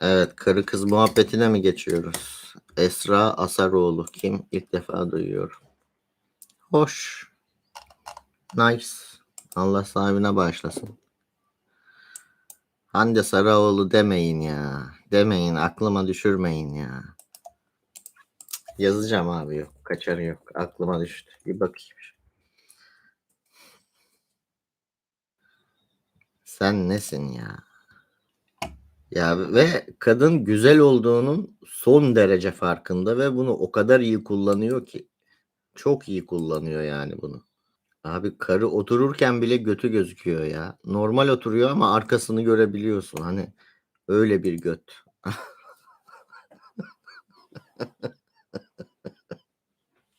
Evet, karı kız muhabbetine mi geçiyoruz? Esra Asaroğlu kim? İlk defa duyuyorum. Hoş. Nice. Allah sahibine bağışlasın. Hande Saraoğlu demeyin ya. Demeyin, aklıma düşürmeyin ya. Yazacağım abi yok. Kaçarı yok. Aklıma düştü. Bir bakayım. Sen nesin ya? Ya ve kadın güzel olduğunun son derece farkında ve bunu o kadar iyi kullanıyor ki. Çok iyi kullanıyor yani bunu. Abi karı otururken bile götü gözüküyor ya. Normal oturuyor ama arkasını görebiliyorsun. Hani öyle bir göt.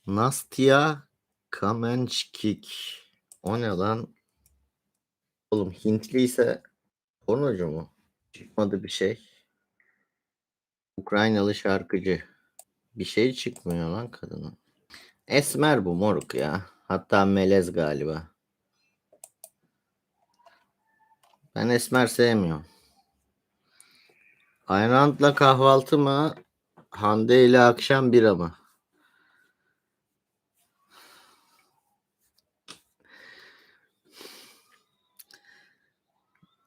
Nastya Kamençkik. O ne lan? Oğlum Hintli ise pornocu mu? Çıkmadı bir şey. Ukraynalı şarkıcı. Bir şey çıkmıyor lan kadının. Esmer bu moruk ya. Hatta melez galiba. Ben esmer sevmiyorum. Ayranla kahvaltı mı? Hande ile akşam bira mı?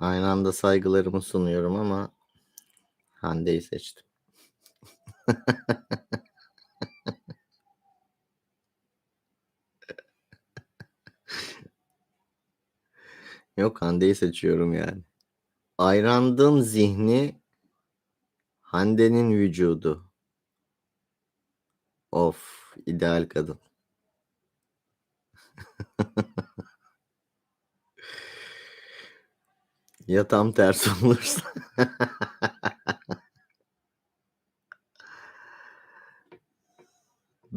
Aynı anda saygılarımı sunuyorum ama Hande'yi seçtim. Yok Hande'yi seçiyorum yani. Ayrandın zihni Hande'nin vücudu. Of ideal kadın. ya tam tersi olursa.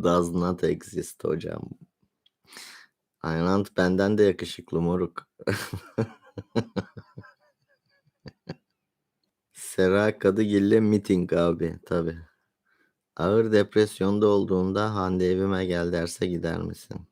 Does not exist hocam. Aynand benden de yakışıklı moruk. Sera Kadıgil'le meeting abi tabi. Ağır depresyonda olduğunda Hande evime gel derse gider misin?